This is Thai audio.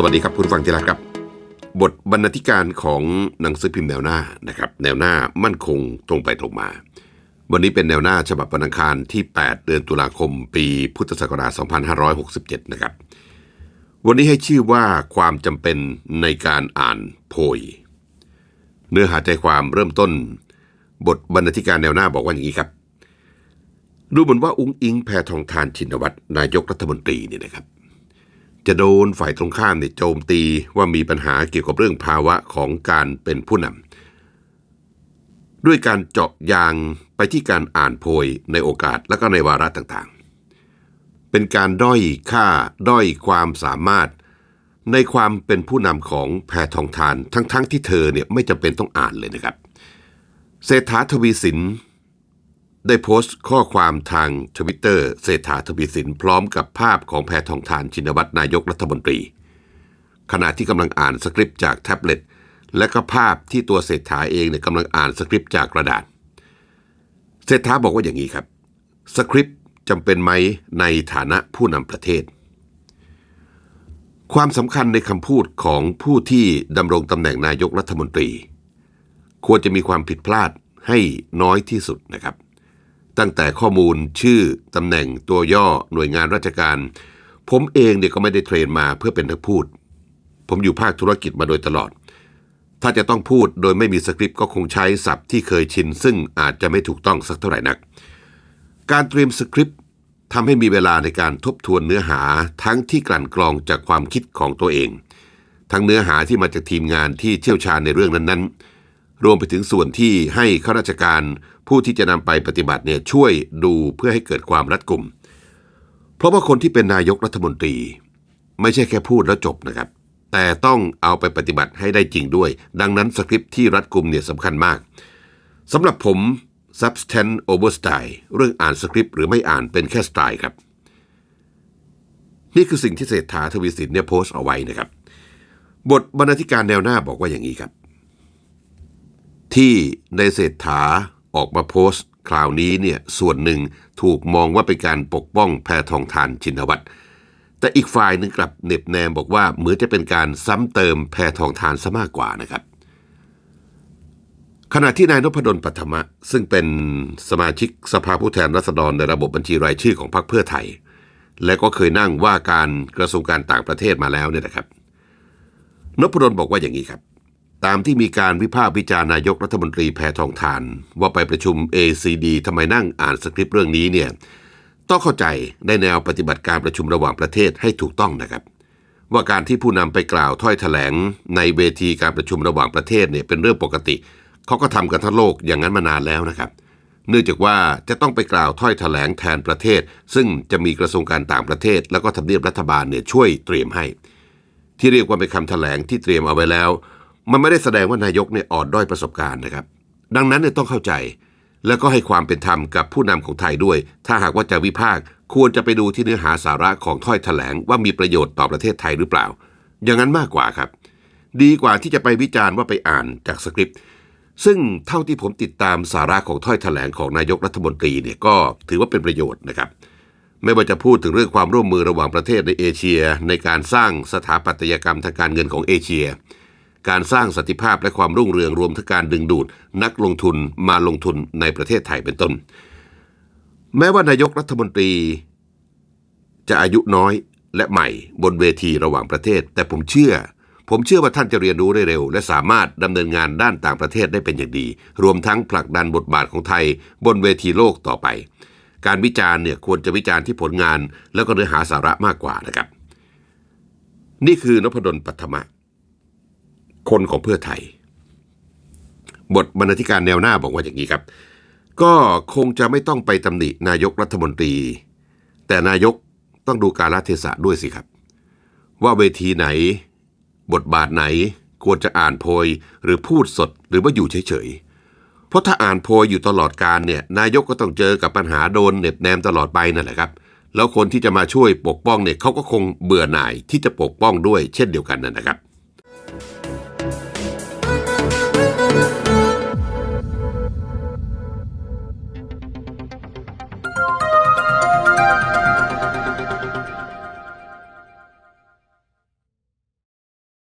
สวัสดีครับคุณผู้ฟังที่รักครับ บทบรรณาธิการของหนังสือพิมพ์แนวหน้านะครับแนวหน้ามั่นคงตรงไปตรงมา วันนี้เป็นแนวหน้าฉบับวันอังคารที่ 8 เดือนตุลาคม ปีพุทธศักราช 2567 นะครับ วันนี้ให้ชื่อว่าความจำเป็นในการอ่านโพย เนื้อหาใจความเริ่มต้น บทบรรณาธิการแนวหน้าบอกว่าอย่างนี้ครับ ดูเหมือนว่าอุ้งอิงแพทองทานชินวัตรนายกรัฐมนตรีเนี่ยนะครับ จะโดนฝ่ายตรงข้ามเนี่ยโจมตีว่ามีปัญหาเกี่ยวกับเรื่องภาวะของการเป็นผู้นำด้วยการเจาะยางไปที่การอ่านโพยในโอกาสและก็ในวาระต่างๆ เป็นการด้อยค่าด้อยความสามารถ ในความเป็นผู้นำของแพทองทานทั้งๆทที่เธอเนี่ยไม่จำเป็นต้องอ่านเลยนะครับเศรษฐาทวีสิน ได้โพสต์ข้อความทางทวิตเตอร์เศรษฐาทวีสินพร้อมกับภาพของแพทองทานชินวัตรนายกรัฐมนตรี ขณะที่กำลังอ่านสคริปต์จากแท็บเล็ตและก็ภาพที่ตัวเศรษฐาเองเนี่ยกำลังอ่านสคริปต์จากกระดาษ เศรษฐาบอกว่าอย่างนี้ครับ สคริปต์จำเป็นไหมในฐานะผู้นำประเทศ ความสำคัญในคำพูดของผู้ที่ดำรงตำแหน่งนายกรัฐมนตรี ควรจะมีความผิดพลาดให้น้อยที่สุดนะครับ ตั้งแต่ข้อมูลชื่อตำแหน่งตัวย่อหน่วยงานราชการ ผมเองเนี่ยก็ไม่ได้เทรนมาเพื่อเป็นนักพูด ผมอยู่ภาคธุรกิจมาโดยตลอด ถ้าจะต้องพูดโดยไม่มีสคริปต์ก็คงใช้ศัพท์ที่เคยชิน ซึ่งอาจจะไม่ถูกต้องสักเท่าไหร่นัก การเตรียมสคริปต์ทำให้มีเวลาในการทบทวนเนื้อหาทั้งที่กลั่นกรองจากความคิดของตัวเอง ทั้งเนื้อหาที่มาจากทีมงานที่เชี่ยวชาญในเรื่องนั้นๆ รวมไปถึงส่วนที่ให้ข้าราชการผู้ที่จะนำไปปฏิบัติเนี่ยช่วยดูเพื่อให้เกิดความรัดกุม เพราะว่าคนที่เป็นนายกรัฐมนตรี ไม่ใช่แค่พูดแล้วจบนะครับ แต่ต้องเอาไปปฏิบัติให้ได้จริงด้วย ดังนั้นสคริปที่รัดกุมเนี่ยสำคัญมากสำหรับผม substance over style เรื่องอ่านสคริปต์หรือไม่อ่านเป็นแค่สไตล์ครับ นี่คือสิ่งที่เศรษฐาทวีสินเนี่ยโพสต์เอาไว้นะครับ บทบรรณาธิการแนวหน้าบอกว่าอย่างนี้ครับ ที่ในเศรษฐาออกมาโพสต์ คราวนี้เนี่ยส่วนหนึ่งถูกมองว่าเป็นการปกป้องแพทองทานชินวัตรแต่อีกฝ่ายหนึ่งกลับเน็บแนมบอกว่าเหมือนจะเป็นการซ้ำเติมแพทองทานซะมากกว่านะครับ ขณะที่นายนพดลปัทมะ ซึ่งเป็นสมาชิกสภาผู้แทนราษฎรในระบบบัญชีรายชื่อของพรรคเพื่อไทย และก็เคยนั่งว่าการกระทรวงการต่างประเทศมาแล้วเนี่ยนะครับนพดลบอกว่าอย่างนี้ครับ ตามที่มีการวิพากษ์วิจารณ์นายกรัฐมนตรีแพทองทาน ว่าไปประชุม ACD ทำไมนั่งอ่านสคริปต์เรื่องนี้เนี่ยต้องเข้าใจในแนวปฏิบัติการประชุมระหว่างประเทศให้ถูกต้องนะครับ ว่าการที่ผู้นำไปกล่าวถ้อยแถลงในเวทีการประชุมระหว่างประเทศเนี่ยเป็นเรื่องปกติเขาก็ทำกันทั้งโลกอย่างนั้นมานานแล้วนะครับ เนื่องจากว่าจะต้องไปกล่าวถ้อยแถลงแทนประเทศ ซึ่งจะมีกระทรวงการต่างประเทศ แล้วก็ทำเนียบรัฐบาลเนี่ยช่วยเตรียมให้ ที่เรียกว่าเป็นคำแถลงที่เตรียมเอาไว้แล้ว มันไม่ได้แสดงว่านายกเนี่ยอ่อนด้อยประสบการณ์นะครับ ดังนั้นเนี่ยต้องเข้าใจ แล้วก็ให้ความเป็นธรรมกับผู้นำของไทยด้วย ถ้าหากว่าจะวิพากษ์ควรจะไปดูที่เนื้อหาสาระของถ้อยแถลงว่ามีประโยชน์ต่อประเทศไทยหรือเปล่า อย่างนั้นมากกว่าครับ ดีกว่าที่จะไปวิจารณ์ว่าไปอ่านจากสคริปต์ซึ่งเท่าที่ผมติดตามสาระของถ้อยแถลงของนายกรัฐมนตรีเนี่ยก็ถือว่าเป็นประโยชน์นะครับ ไม่ว่าจะพูดถึงเรื่องความร่วมมือระหว่างประเทศในเอเชีย ในการสร้างสถาปัตยกรรมทางการเงินของเอเชีย การสร้างสันติภาพและความรุ่งเรืองรวมทั้งการดึงดูด นักลงทุนมาลงทุนในประเทศไทยเป็นต้น แม้ว่านายกรัฐมนตรี จะอายุน้อยและใหม่บนเวทีระหว่างประเทศ แต่ผมเชื่อ ผมเชื่อว่าท่านจะเรียนรู้ได้เร็ว และสามารถดำเนินงานด้านต่างประเทศได้เป็นอย่างดี รวมทั้งผลักดันบทบาทของไทย บนเวทีโลกต่อไป การวิจารณ์เนี่ยควรจะวิจารณ์ที่ผลงาน แล้วก็เนื้อหาสาระมากกว่านะครับ นี่คือนพดลปัทมะ คนของเพื่อไทย บทบรรณาธิการแนวหน้าบอกว่าอย่างนี้ครับ ก็คงจะไม่ต้องไปตำหนินายกรัฐมนตรี แต่นายกต้องดูการลเทศะด้วยสิครับ ว่าเวทีไหน บทบาทไหนควรจะอ่านโพยหรือพูดสดหรือว่าอยู่เฉยๆ เพราะถ้าอ่านโพยอยู่ตลอดการเนี่ยนายกก็ต้องเจอกับปัญหาโดนเหน็บแนมตลอดไปนั่นแหละครับ แล้วคนที่จะมาช่วยปกป้องเนี่ยเขาก็คงเบื่อหน่ายที่จะปกป้องด้วยเช่นเดียวกันนั่นนะครับ